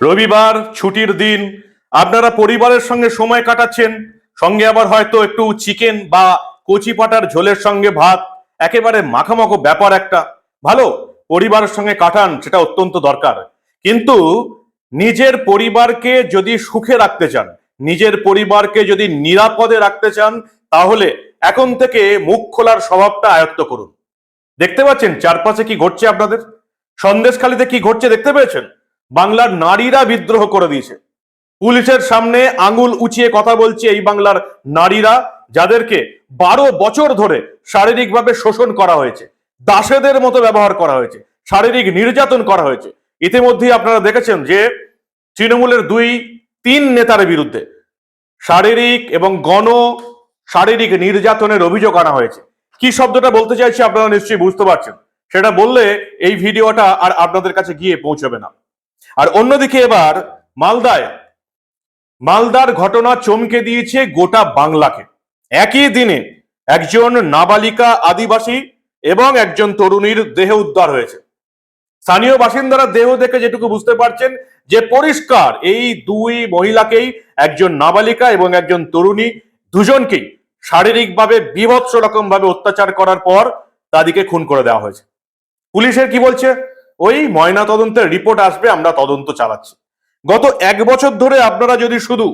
রবিবার ছুটির দিন। আপনারা পরিবারের সঙ্গে সময় কাটাচ্ছেন, সঙ্গে আবার হয়তো একটু চিকেন বা কচি পাটার ঝোলের সঙ্গে ভাত, একেবারে মাখামাখো ব্যাপার একটা। ভালো, পরিবারের সঙ্গে কাটান, সেটা অত্যন্ত দরকার। কিন্তু নিজের পরিবারকে যদি সুখে রাখতে চান, নিজের পরিবারকে যদি নিরাপদে রাখতে চান, তাহলে এখন থেকে মুখ খোলার স্বভাবটা আয়ত্ত করুন। দেখতে পাচ্ছেন, চারপাশে কি ঘটছে আপনাদের? সন্দেশখালিতে কি ঘটছে দেখতে পেয়েছেন? বাংলার নারীরা বিদ্রোহ করে দিয়েছে। পুলিশের সামনে আঙুল উঁচিয়ে কথা বলছে এই বাংলার নারীরা, যাদেরকে বারো বছর ধরে শারীরিকভাবে শোষণ করা হয়েছে, দাসেদের মতো ব্যবহার করা হয়েছে, শারীরিক নির্যাতন করা হয়েছে। ইতিমধ্যেই আপনারা দেখেছেন যে তৃণমূলের দুই, তিন নেতার বিরুদ্ধে শারীরিক এবং গণ শারীরিক নির্যাতনের অভিযোগ আনা হয়েছে। কি শব্দটা বলতে চাইছি আপনারা নিশ্চয়ই বুঝতে পারছেন। সেটা বললে এই ভিডিওটা আর আপনাদের কাছে গিয়ে পৌঁছবে না। আর অন্যদিকে এবার মালদায়, মালদার ঘটনা চমকে দিয়েছে গোটা বাংলাকে। একই দিনে একজন নাবালিকা আদিবাসী এবং একজন তরুণীর দেহ উদ্ধার হয়েছে। স্থানীয় বাসিন্দারা দেহ দেখে যেটুকু বুঝতে পারছেন যে পরিষ্কার এই দুই মহিলাকেই একজন নাবালিকা এবং একজন তরুণী দুজনকেই শারীরিকভাবে বিভৎস রকম ভাবে অত্যাচার করার পর তাদেরকে খুন করে দেওয়া হয়েছে। পুলিশের কি বলছে? ওই ময়না তদন্তের রিপোর্ট আসবে, আমরা তদন্ত চালাচ্ছি। গত এক বছর ধরে আপনারা যদি শুধু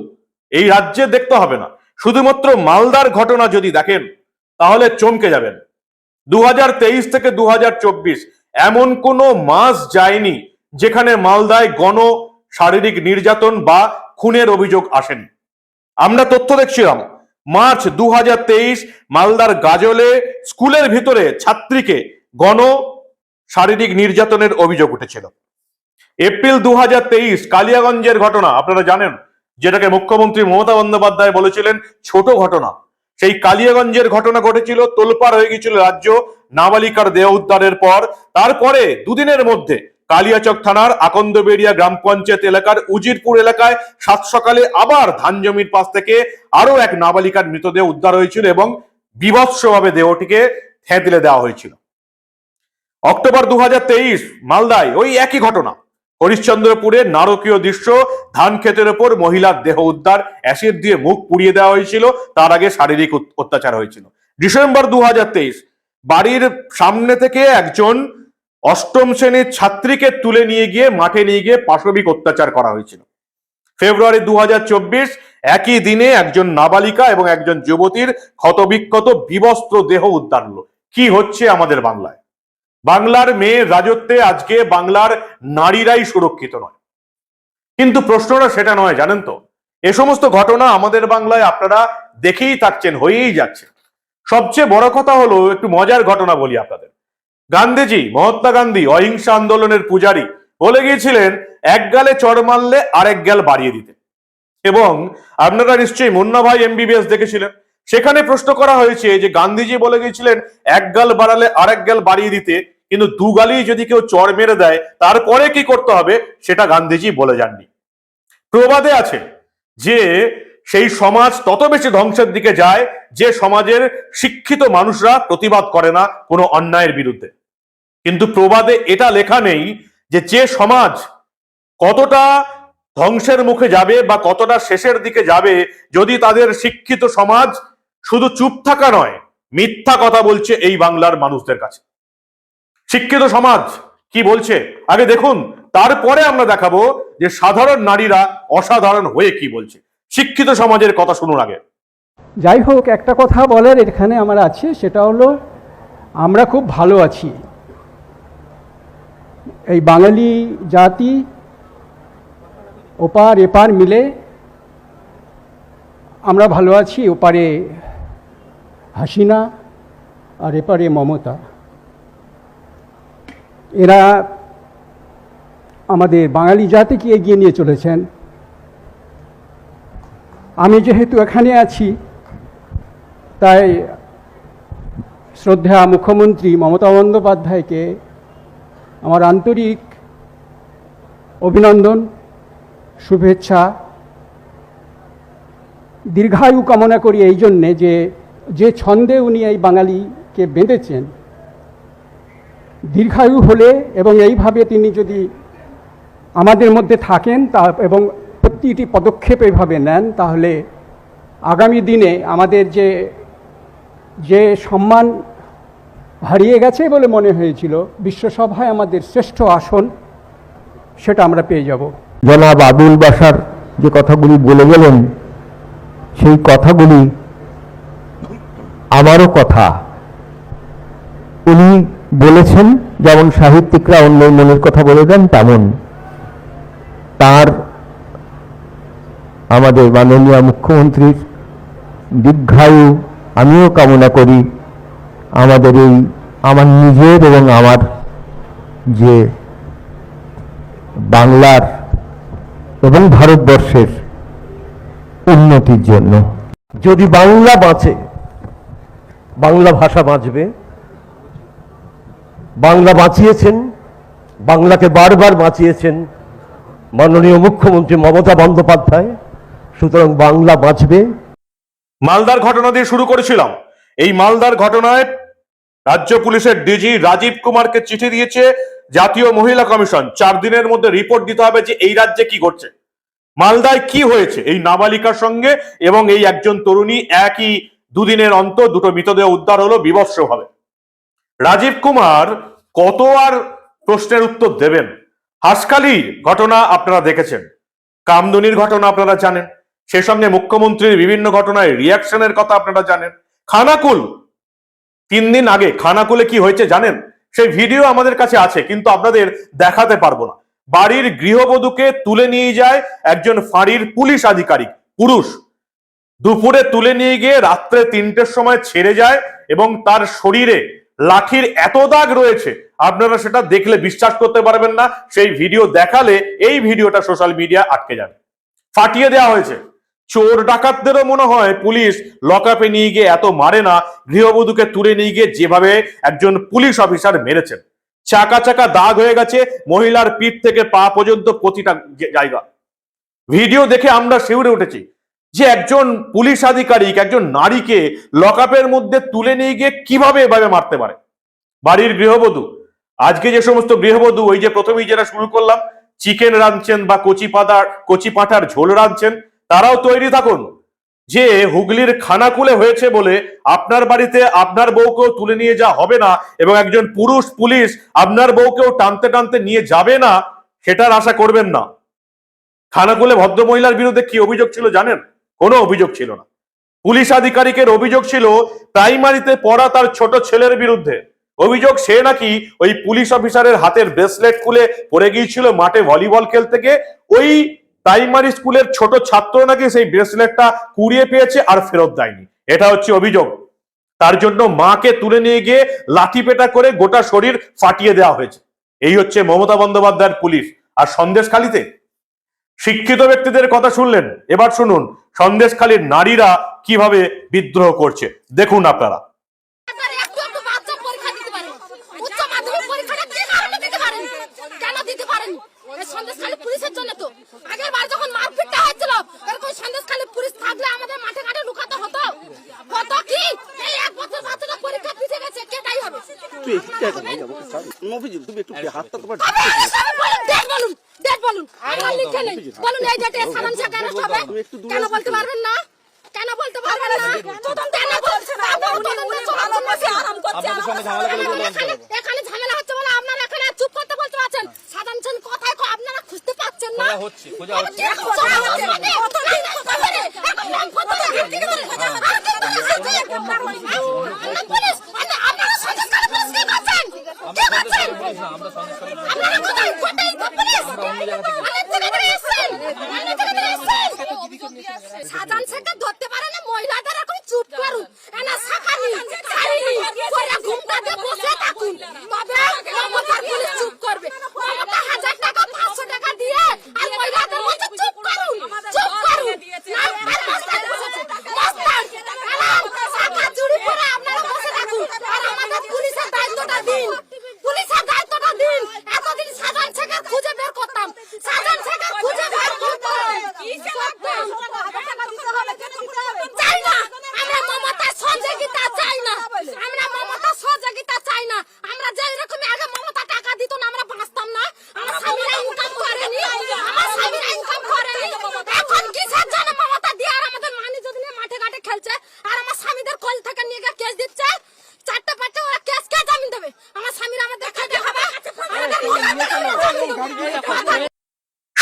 এই রাজ্যে দেখতে হবে না, শুধুমাত্র মালদার ঘটনা যদি দেখেন, তাহলে চমকে যাবেন। দু হাজার তেইশ থেকে দু হাজার চব্বিশ এমন কোনো মাস যায়নি যেখানে মালদায় গণ শারীরিক নির্যাতন বা খুনের অভিযোগ আসেনি। আমরা তথ্য দেখছিলাম, মার্চ দু হাজার তেইশ মালদার গাজলে স্কুলের ভিতরে ছাত্রীকে গণ শারীরিক নির্যাতনের অভিযোগ উঠেছিল। এপ্রিল দু হাজার তেইশ কালিয়াগঞ্জের ঘটনা, আপনারা জানেন, যেটাকে মুখ্যমন্ত্রী মমতা বন্দ্যোপাধ্যায় বলেছিলেন, ছোট ঘটনা। সেই কালিয়াগঞ্জের ঘটনা ঘটেছিল, তোলপাড় হয়ে গিয়েছিল রাজ্য নাবালিকার দেহ উদ্ধারের পর। তারপরে দুদিনের মধ্যে কালিয়াচক থানার আকন্দবেড়িয়া গ্রাম পঞ্চায়েত এলাকার উজিরপুর এলাকায় সাত সকালে আবার ধান জমির পাশ থেকে আরও এক নাবালিকার মৃতদেহ উদ্ধার হয়েছিল এবং বিভৎসভাবে দেহটিকে থেঁতলে দেওয়া হয়েছিল। অক্টোবর দু হাজার তেইশ, মালদায় ওই একই ঘটনা। হরিশ্চন্দ্রপুরে নারকীয় দৃশ্য, ধান ক্ষেতের ওপর মহিলার দেহ উদ্ধার, অ্যাসিড দিয়ে মুখ পুড়িয়ে দেওয়া হয়েছিল, তার আগে শারীরিক অত্যাচার হয়েছিল। ডিসেম্বর দুহাজার তেইশ, বাড়ির সামনে থেকে একজন অষ্টম শ্রেণির ছাত্রীকে তুলে নিয়ে গিয়ে মাঠে নিয়ে গিয়ে পাশবিক অত্যাচার করা হয়েছিল। ফেব্রুয়ারি দু হাজার চব্বিশ, একই দিনে একজন নাবালিকা এবং একজন যুবতীর ক্ষতবিক্ষত বিবস্ত্র দেহ উদ্ধার হলো। কি হচ্ছে আমাদের বাংলায়? বাংলার মেয়ের রাজত্বে আজকে বাংলার নারীরাই সুরক্ষিত নয়। কিন্তু প্রশ্নটা সেটা নয়, জানেন তো? এ সমস্ত ঘটনা আমাদের বাংলায় আপনারা দেখেই থাকছেন, হয়েই যাচ্ছে। সবচেয়ে বড় কথা হলো, একটু মজার ঘটনা বলি আপনাদের। গান্ধীজি, মহাত্মা গান্ধী অহিংসা আন্দোলনের পূজারী, বলে গিয়েছিলেন, এক গালে চড় মারলে আরেক গাল বাড়িয়ে দিতে। এবং আপনারা নিশ্চয়ই মুন্না ভাই এমবিবিএস দেখেছিলেন। সেখানে প্রশ্ন করা হয়েছে যে গান্ধীজি বলে গিয়েছিলেন, এক গাল বাড়ালে আরেক গাল বাড়িয়ে দিতে। কিন্তু দু গালি যদি কেউ চর মেরে দেয়, তারপরে কি করতে হবে? সেটা গান্ধীজি বলে যাননি। প্রবাদে আছে যে, সেই সমাজ তত বেশি ধ্বংসের দিকে যায় যে সমাজের শিক্ষিত মানুষরা প্রতিবাদ করে না কোনো অন্যায়ের বিরুদ্ধে। কিন্তু প্রবাদে এটা লেখা নেই যে যে সমাজ কতটা ধ্বংসের মুখে যাবে বা কতটা শেষের দিকে যাবে, যদি তাদের শিক্ষিত সমাজ শুধু চুপ থাকা নয়, মিথ্যা কথা বলছে এই বাংলার মানুষদের কাছে। শিক্ষিত সমাজ, কি বলছে? আগে দেখুন, তারপরে আমরা দেখাবো যে সাধারণ নারীরা অসাধারণ হয়ে কি বলছে। শিক্ষিত সমাজের কথা শুনুন আগে। যাই হোক, একটা কথা বলার এখানে আমার আছে, সেটা হলো, আমরা খুব ভালো আছি। এই বাঙালি জাতি ওপার এপার মিলে আমরা ভালো আছি, ওপারে হাসিনা আর এপারে মমতা। এরা আমাদের বাঙালি জাতিকে এগিয়ে নিয়ে চলেছেন। আমি যেহেতু এখানে আছি, তাই শ্রদ্ধা মুখ্যমন্ত্রী মমতা বন্দ্যোপাধ্যায়কে আমার আন্তরিক অভিনন্দন, শুভেচ্ছা, দীর্ঘায়ু কামনা করি এই জন্যে যে যে ছন্দে উনি এই বাঙালিকে বেঁধেছেন। দীর্ঘায়ু হলে এবং এইভাবে তিনি যদি আমাদের মধ্যে থাকেন তা এবং প্রতিটি পদক্ষেপ এভাবে নেন, তাহলে আগামী দিনে আমাদের যে যে সম্মান হারিয়ে গেছে বলে মনে হয়েছিল, বিশ্বসভায় আমাদের শ্রেষ্ঠ আসন সেটা আমরা পেয়ে যাব। জনাব আবুল বাসার যে কথাগুলি বলে গেলেন, সেই কথাগুলি আমারও কথা। উনি বলেছেন, যেমন সাহিত্যিকরা অন্য মনের কথা বলে দেন, তেমন। তার আমাদের মাননীয় মুখ্যমন্ত্রীর দীর্ঘায়ু আমিও কামনা করি, আমাদের এই, আমার নিজের এবং আমার যে বাংলার এবং ভারতবর্ষের উন্নতির জন্য। যদি বাংলা বাঁচে, বাংলা ভাষা বাঁচবে বাংলা বাঁচিয়েছেন, বাংলাকে বারবার বাঁচিয়েছেন মাননীয় মুখ্যমন্ত্রী মমতা বন্দ্যোপাধ্যায়। সুতরাং বাংলা বাঁচবে। মালদার ঘটনা দিয়ে শুরু করেছিলাম। এই মালদার ঘটনায় রাজ্য পুলিশের ডিজি রাজীব কুমারকে চিঠি দিয়েছে জাতীয় মহিলা কমিশন। চার দিনের মধ্যে রিপোর্ট দিতে হবে যে এই রাজ্যে কি ঘটছে। মালদায় কি হয়েছে এই নাবালিকার সঙ্গে এবং এই একজন তরুণী একই দুদিনের অন্তর দুটো মৃতদেহ উদ্ধার হলো, বিভৎস ভাবে। রাজীব কুমার কত আর প্রশ্নের উত্তর দেবেন? হাসকালির ঘটনা আপনারা দেখেছেন। কামদুনির ঘটনা আপনারা জানেন। সে সঙ্গে মুখ্যমন্ত্রীর বিভিন্ন ঘটনায় রিয়াকশনের কথা আপনারা জানেন। খানাকুল, তিন দিন আগে খানাকুলে কি হয়েছে জানেন? সেই ভিডিও আমাদের কাছে আছে, কিন্তু আপনাদের দেখাতে পারব না। বাড়ির গৃহবধূকে তুলে নিয়ে যায় একজন ফাঁড়ির পুলিশ আধিকারিক, পুরুষ। দুপুরে তুলে নিয়ে গিয়ে রাত্রে তিনটের সময় ছেড়ে যায় এবং তার শরীরে লাঠির এত দাগ রয়েছে, আপনারা সেটা দেখলে বিশ্বাস করতে পারবেন না, সেই ভিডিও দেখালে এই ভিডিওটা সোশ্যাল মিডিয়া আটকে যাবে। ফাটিয়ে দেওয়া হয়েছে। চোর ডাকাতদেরও মনে হয় পুলিশ লকআপে নিয়ে গিয়ে এত মারে না, গৃহবধূকে তুলে নিয়ে গিয়ে যেভাবে একজন পুলিশ অফিসার মেরেছেন। চাকা চাকা দাগ হয়ে গেছে, মহিলার পিঠ থেকে পা পর্যন্ত প্রতিটা জায়গা। ভিডিও দেখে আমরা শিউরে উঠেছি। যে একজন পুলিশ আধিকারিক, একজন নারীকে লকআপের মধ্যে তুলে নিয়ে গিয়ে কীভাবে এভাবে মারতে পারে? বাড়ির গৃহবধূ। আজকে যে সমস্ত গৃহবধূ, ওই যে প্রথমেই যেটা শুরু করলাম, চিকেন রাঁধছেন বা কচি পাতার কচি পাঠার ঝোল রাঁধছেন, তারাও তৈরি থাকুন। যে হুগলির খানাকুলে হয়েছে বলে আপনার বাড়িতে আপনার বউকেও তুলে নিয়ে যাওয়া হবে না এবং একজন পুরুষ পুলিশ আপনার বউকেও টানতে টানতে নিয়ে যাবে না, সেটার আশা করবেন না। খানাকুলে ভদ্র মহিলার বিরুদ্ধে কি অভিযোগ ছিল জানেন? কোনো অভিযোগ ছিল না। পুলিশ আধিকারিকের অভিযোগ ছিল, প্রাইমারিতে পড়া তার ছোট ছেলের বিরুদ্ধে। অভিযোগ সে নাকি ওই পুলিশ অফিসারের হাতের ব্রেসলেট খুলে পড়ে গিয়েছিল মাঠে ভলিবল খেলতে গিয়ে। ওই প্রাইমারি স্কুলের ছোট ছাত্র নাকি সেই ব্রেসলেটটা কুড়িয়ে পেয়েছে আর ফেরত দেয়নি। এটা হচ্ছে অভিযোগ। তার জন্য মাকে তুলে নিয়ে গিয়ে লাঠি পেটা করে গোটা শরীর ফাটিয়ে দেওয়া হয়েছে। এই হচ্ছে মমতা বন্দ্যোপাধ্যায়ের পুলিশ। আর সন্দেশখালিতে শিক্ষিত ব্যক্তিদের কথা শুনলেন এবার শুনুন সন্দেশখালীর নারীরা কীভাবে বিদ্রোহ করছে দেখুন আপনারা তুমি একটু হাতটা তোমার তবে তবে বলুন ডেট বলুন ডেট বলুন আমার লিখে বলুন এই ডেটে শেখ অ্যারেস্ট হবে কেন বলতে পারবেন না? কেন বলতে পারবেন না? কেন বলছেন আরাম করছে এখানে ঝামেলা হচ্ছে বলে আপনারা এখানে চুপ করতে বলতে পারছেন। সাধারণ জন কোথায় কো আপনারা খুঁজতে পাচ্ছেন না। হচ্ছে খোঁজা হচ্ছে। খোঁজা হচ্ছে। মানে কতদিন কথা বলে এখন নাম কত ভিত্তি করে কে আমরা আপনারা সন্দেশ করে কি করছেন কি করছেন আপনারা কোথায়? কোথায়? পুলিশ? থেকে ধরে থেকে এসেছেন শেখা ধরতে পারে না মহিলাদের এখন চুপ করুন এনা শাখানি ছাড়িনি পরে ঘুমটাতে বসে থাকুন তবে মমতার পুলিশ চুপ করবে মমতা হাজার টাকা পাঁচশো টাকা দিয়ে আর মহিলাদের মধ্যে চুপ করুন চুপ করুন না আর মস্তান বসেছে মস্তান এলাম শাখা চুরি করে আপনারা বসে থাকুন আর আমাদের পুলিশের দায়িত্বটা দিন পুলিশের দায়িত্বটা দিন এতদিন সাধারণ শেখার খুঁজে বের করতাম সাধারণ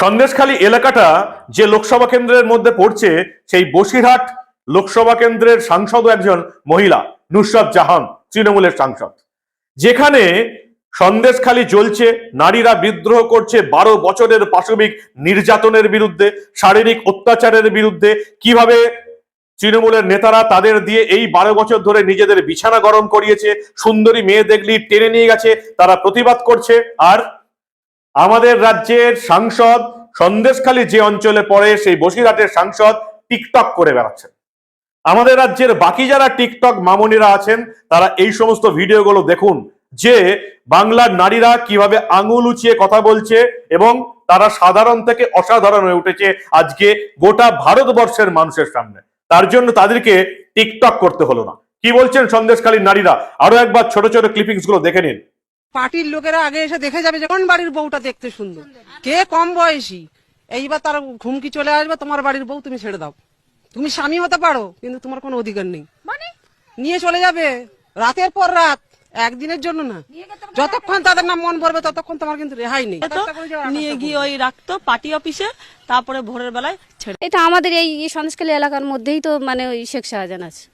সন্দেশখালী এলাকাটা যে লোকসভা কেন্দ্রের মধ্যে পড়ছে, সেই বসিরহাট লোকসভা কেন্দ্রের সাংসদ একজন মহিলা, নুসরাত জাহান, তৃণমূলের সাংসদ। যেখানে সন্দেশখালী জ্বলছে, নারীরা বিদ্রোহ করছে, বারো বছরের পাশবিক নির্যাতনের বিরুদ্ধে, শারীরিক অত্যাচারের বিরুদ্ধে, কীভাবে তৃণমূলের নেতারা তাদের দিয়ে এই বারো বছর ধরে নিজেদের বিছানা গরম করিয়েছে, সুন্দরী মেয়ে দেখলি টেনে নিয়ে গেছে, তারা প্রতিবাদ করছে, আর আমাদের রাজ্যের সাংসদ সন্দেশখালী যে অঞ্চলে পড়ে, সেই বসিরহাটের সাংসদ টিকটক করে বেড়াচ্ছেন। আমাদের রাজ্যের বাকি যারা টিকটক মামনিরা আছেন, তারা এই সমস্ত ভিডিওগুলো দেখুন, যে বাংলার নারীরা কীভাবে আঙুল উঁচিয়ে কথা বলছে এবং তারা সাধারণ থেকে অসাধারণ হয়ে উঠেছে আজকে গোটা ভারতবর্ষের মানুষের সামনে। তার জন্য তাদেরকে টিকটক করতে হলো না। কি বলছেন সন্দেশখালীর নারীরা? আরও একবার ছোট ছোট ক্লিপিংসগুলো দেখে নিন। পার্টির লোকেরা আগে এসে দেখে যাবে যে কোন বাড়ির বউটা দেখতে সুন্দর। কে কম বয়সী? এইবার তার ঘুমকি চলে আসবে তোমার বাড়ির বউ তুমি ছেড়ে দাও। তুমি স্বামী হতে পারো কিন্তু তোমার কোনো অধিকার নেই। মানে? নিয়ে চলে যাবে রাতের পর রাত একদিনের জন্য না। যতক্ষণ তাদের নাম মন পড়বে ততক্ষণ তোমার কিন্তু রেহাই নেই। নিয়ে গিয়ে ওই রাখতো পার্টি অফিসে তারপরে ভোরের বেলায় ছেড়ে এটা আমাদের এই সন্দেশখালী এলাকার মধ্যেই তো মানে ওই শেখ শাহজাহান আছে।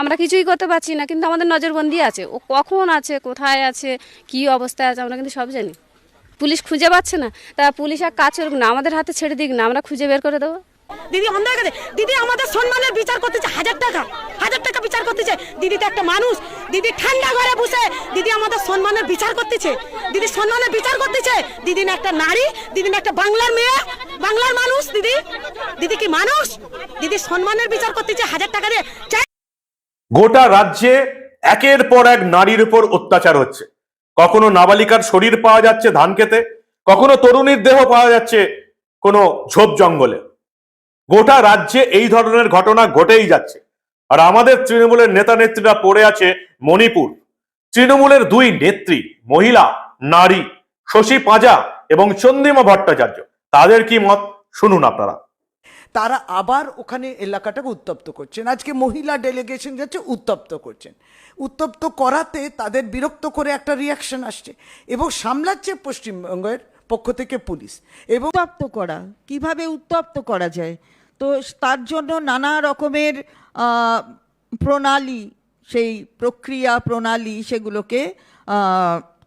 আমরা কিছুই করতে পারছি না, কিন্তু আমাদের নজরবন্দি আছে। ও কখন আছে, কোথায় আছে, কি অবস্থায় আছে, আমরা কিন্তু সব জানি। পুলিশ খুঁজে পাচ্ছে না, তা পুলিশ এক কাজ করুক না, আমাদের হাতে ছেড়ে দিক না, আমরা খুঁজে বের করে দেবো। দিদি, অন্ধ হয়ে গেছে। দিদি, আমাদের সম্মানের বিচার করতেছে হাজার টাকা। হাজার টাকা বিচার করতেছে। দিদি তো একটা মানুষ। দিদি ঠান্ডা ঘরে বসে দিদি আমাদের সম্মানের বিচার করতেছে। দিদি সম্মানের বিচার করতেছে। দিদি না একটা নারী, দিদি না একটা বাংলার মেয়ে, বাংলার মানুষ, দিদি। দিদি কি মানুষ? দিদি সম্মানের বিচার করতেছে হাজার টাকা দিয়ে। গোটা রাজ্যে একের পর এক নারীর উপর অত্যাচার হচ্ছে। কখনো নাবালিকার শরীর পাওয়া যাচ্ছে ধান খেতে, কখনো তরুণীর দেহ পাওয়া যাচ্ছে কোনো ঝোপ জঙ্গলে। গোটা রাজ্যে এই ধরনের ঘটনা ঘটেই যাচ্ছে। আর আমাদের তৃণমূলের নেতা নেত্রীরা পড়ে আছে মণিপুর। তৃণমূলের দুই নেত্রী, মহিলা, নারী, শশী পাঁজা এবং চন্দ্রিমা ভট্টাচার্য। তাদের কি মত? শুনুন আপনারা। তারা আবার ওখানে এলাকাটাকে উত্তপ্ত করছেন। আজকে মহিলা ডেলিগেশন যাচ্ছে, উত্তপ্ত করছেন। উত্তপ্ত করাতে তাদের বিরক্ত করে একটা রিয়াকশন আসছে এবং সামলাচ্ছে পশ্চিমবঙ্গের পক্ষ থেকে পুলিশ। এবং উত্তপ্ত করা, কীভাবে উত্তপ্ত করা যায়? তো তার জন্য নানা রকমের প্রণালী, সেই প্রক্রিয়া প্রণালী সেগুলোকে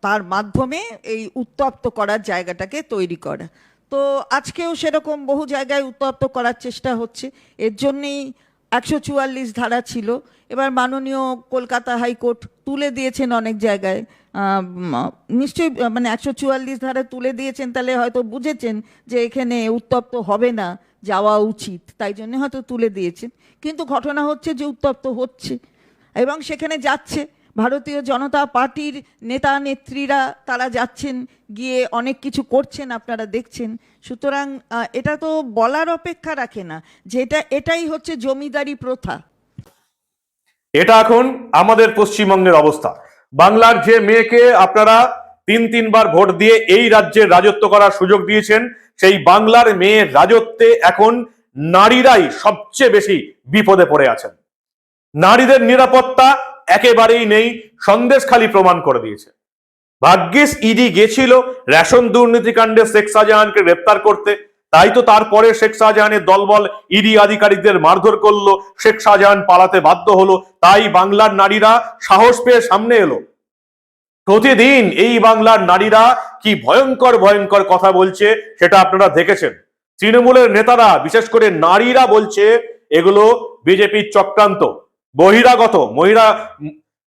তার মাধ্যমে এই উত্তপ্ত করার জায়গাটাকে তৈরি করা। তো আজকেও সেরকম বহু জায়গায় উত্তপ্ত করার চেষ্টা হচ্ছে। এর জন্যেই একশো চুয়াল্লিশ ধারা ছিল। এবার মাননীয় কলকাতা হাইকোর্ট তুলে দিয়েছেন অনেক জায়গায়। নিশ্চয়ই মানে একশো চুয়াল্লিশ ধারা তুলে দিয়েছেন, তাহলে হয়তো বুঝেছেন যে এখানে উত্তপ্ত হবে না, যাওয়া উচিত, তাই জন্য হয়তো তুলে দিয়েছেন। কিন্তু ঘটনা হচ্ছে যে উত্তপ্ত হচ্ছে এবং সেখানে যাচ্ছে। ভারতীয় জনতা পার্টির নেতা নেত্রীরা তারা যাচ্ছেন, গিয়ে অনেক কিছু করছেন, আপনারা দেখছেন। সুতরাং এটা তো বলার অপেক্ষা রাখে না যে এটা, এটাই হচ্ছে জমিদারি প্রথা। এটা এখন আমাদের পশ্চিমবঙ্গের অবস্থা। বাংলার যে মেয়েকে আপনারা তিন, তিনবার ভোট দিয়ে এই রাজ্যের রাজত্ব করার সুযোগ দিয়েছেন, সেই বাংলার মেয়ের রাজত্বে এখন নারীরাই সবচেয়ে বেশি বিপদে পড়ে আছেন। নারীদের নিরাপত্তা একেবারেই নেই সন্দেশখালি প্রমাণ করে দিয়েছে। ভাগ্যিস ইডি গেছিল রেশন দুর্নীতিকাণ্ডে শেখ শাহজাহানকে গ্রেপ্তার করতে। তাই তো তারপরে শেখ শাহজাহানের দলবল ইডি আধিকারিকদের মারধর করল, শেখ শাহজাহান পালাতে বাধ্য হলো। তাই বাংলার নারীরা সাহস পেয়ে সামনে এলো। প্রতিদিন এই বাংলার নারীরা কি ভয়ঙ্কর ভয়ঙ্কর কথা বলছে সেটা আপনারা দেখেছেন। তৃণমূলের নেতারা, বিশেষ করে নারীরা বলছে, এগুলো বিজেপির চক্রান্ত। বহিরাগত, মহিলা,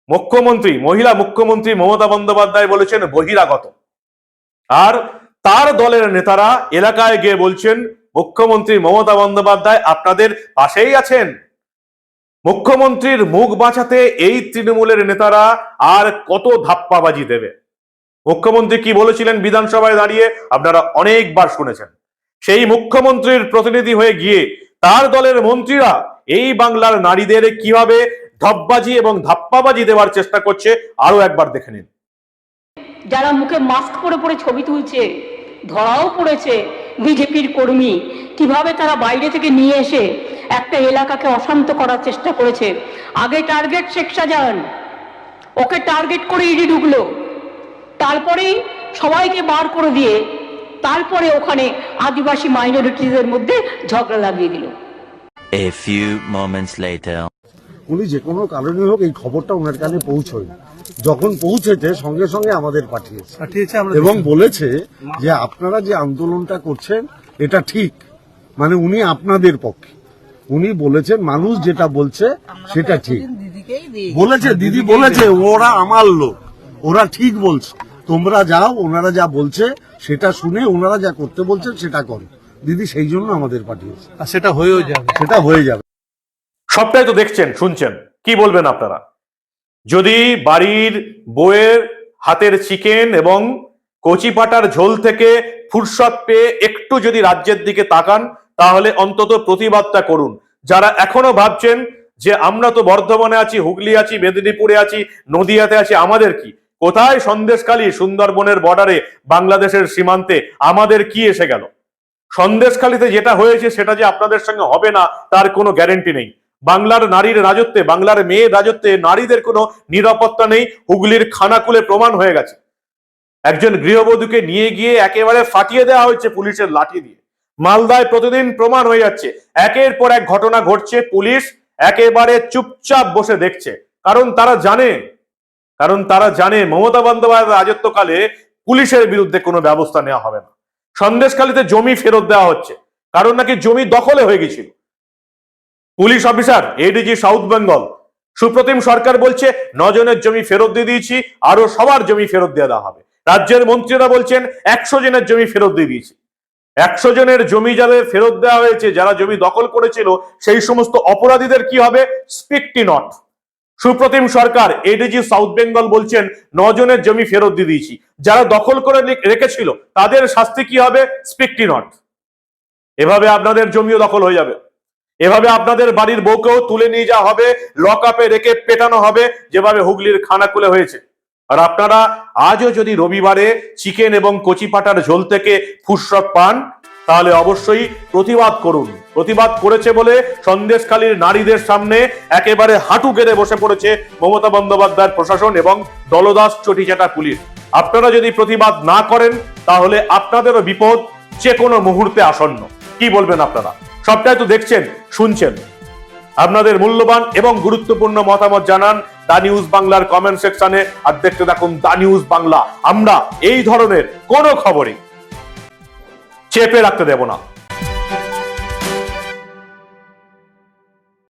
মুখ্যমন্ত্রী মহিলা মুখ্যমন্ত্রী মমতা বন্দ্যোপাধ্যায় বলেছেন বহিরাগত। আর তার দলের নেতারা এলাকায় গিয়ে বলছেন, মুখ্যমন্ত্রী মমতা বন্দ্যোপাধ্যায় আপনাদের পাশেই আছেন। মুখ্যমন্ত্রীর মুখ বাঁচাতে এই তৃণমূলের নেতারা আর কত ধাপ্পাবাজি দেবে। মুখ্যমন্ত্রী কি বলেছিলেন বিধানসভায় দাঁড়িয়ে? আপনারা অনেকবার শুনেছেন। সেই মুখ্যমন্ত্রীর প্রতিনিধি হয়ে গিয়ে তার দলের মন্ত্রীরা এই বাংলার নারীদের কীভাবে ধপ্পাবাজি এবং ধাপ্পাবাজি দেওয়ার চেষ্টা করছে আরও একবার দেখে নিন। যারা মুখে মাস্ক পরে পরে ছবি তুলছে, ধরাও পড়েছে বিজেপির কর্মী, কীভাবে তারা বাইরে থেকে নিয়ে এসে একটা এলাকাকে অশান্ত করার চেষ্টা করেছে? আগে টার্গেট শেখ শাহজাহান, ওকে টার্গেট করে ইডি ঢুকলো, তারপরেই সবাইকে বার করে দিয়ে তারপরে ওখানে আদিবাসী মাইনরিটিদের মধ্যে ঝগড়া লাগিয়ে দিল। A few moments later. উনি যে কোনো কারণে হোক এই খবরটা ওনার কানে পৌঁছয় যখন পৌঁছেছে সঙ্গে সঙ্গে আমাদের পাঠিয়েছে। এবং বলেছে যে আপনারা যে আন্দোলনটা করছেন এটা ঠিক। মানে উনি আপনাদের পক্ষে। উনি বলেছেন মানুষ যেটা বলছে সেটা ঠিক। বলেছে দিদি বলেছে ওরা আমার লোক। ওরা ঠিক বলছে। তোমরা যাও ওনারা যা বলছে সেটা শুনে ওনারা যা করতে বলছেন সেটা করো। দিদি সেই জন্য আমাদের পাঠিয়েছে। আর সেটা হয়েও যাবে। সেটা হয়ে যাবে। সবটাই তো দেখছেন শুনছেন। কি বলবেন আপনারা? যদি বাড়ির বউয়ের হাতের চিকেন এবং কচি পাটার ঝোল থেকে ফুরসত পেয়ে একটু যদি রাজ্যের দিকে তাকান তাহলে অন্তত প্রতিবাদটা করুন। যারা এখনও ভাবছেন যে আমরা তো বর্ধমানে আছি হুগলি আছি মেদিনীপুরে আছি নদিয়াতে আছি আমাদের কি? কোথায় সন্দেশখালী সুন্দরবনের বর্ডারে বাংলাদেশের সীমান্তে আমাদের কি এসে গেল? সন্দেশখালীতে যেটা হয়েছে সেটা যে আপনাদের সঙ্গে হবে না, তার কোনো গ্যারেন্টি নেই। বাংলার নারীর রাজত্বে, বাংলার মেয়ের রাজত্বে নারীদের কোনো নিরাপত্তা নেই। হুগলির খানাকুলে প্রমাণ হয়ে গেছে। একজন গৃহবধূকে নিয়ে গিয়ে একেবারে ফাটিয়ে দেওয়া হয়েছে পুলিশের লাঠি দিয়ে। মালদায় প্রতিদিন প্রমাণ হয়ে যাচ্ছে। একের পর এক ঘটনা ঘটছে, পুলিশ একেবারে চুপচাপ বসে দেখছে। কারণ তারা জানে, কারণ তারা জানে মমতা বন্দ্যোপাধ্যায়ের রাজত্বকালে পুলিশের বিরুদ্ধে কোনো ব্যবস্থা নেওয়া হবে না। সন্দেশখালীতে জমি ফেরত দেওয়া হচ্ছে। কারণ নাকি জমি দখলে হয়ে গেছিল। Police officer ADG South Bengal Supratim Sarkar বলছে, নজনের জমি ফেরত দিয়ে দিয়েছি আরও সবার জমি ফেরত দিয়ে দেওয়া হবে। রাজ্যের মন্ত্রীরা বলছেন, একশো জনের জমি ফেরত দিয়ে দিয়েছি। একশো জনের জমি যাদের ফেরত দেওয়া হয়েছে, যারা জমি দখল করেছিল, সেই সমস্ত অপরাধীদের কি হবে? স্পিকটি not Supratim Sarkar ADG South Bengal বলছেন, নজনের জমি ফেরত দিয়ে দিয়েছি। যারা দখল করে রেখেছিল, তাদের শাস্তি কি হবে? স্পিকটি নট এভাবে আপনাদের জমিও দখল হয়ে যাবে। এভাবে আপনাদের বাড়ির বউকেও তুলে নিয়ে যাওয়া হবে লক আপে রেখে পেটানো হবে, যেভাবে হুগলির খানাকুলে হয়েছে। আর আপনারা আজও যদি রবিবারে চিকেন এবং কচি পাটার ঝোল থেকে ফুসরত পান, তাহলে অবশ্যই প্রতিবাদ করুন। প্রতিবাদ করেছে বলে সন্দেশখালীর নারীদের সামনে একেবারে হাঁটু গেড়ে বসে পড়েছে মমতা বন্দ্যোপাধ্যায়ের প্রশাসন এবং দলদাস চটিচাটা পুলিশ। আপনারা যদি প্রতিবাদ না করেন, তাহলে আপনাদেরও বিপদ যে কোনো মুহূর্তে আসন্ন। কি বলবেন আপনারা? সবটাই তো দেখছেন, শুনছেন। আপনাদের মূল্যবান এবং গুরুত্বপূর্ণ মতামত জানান দা নিউজ বাংলার কমেন্ট সেকশনে আর দেখতে থাকুন দা নিউজ বাংলা। আমরা এই ধরনের কোনো খবরই চেপে রাখতে দেব না।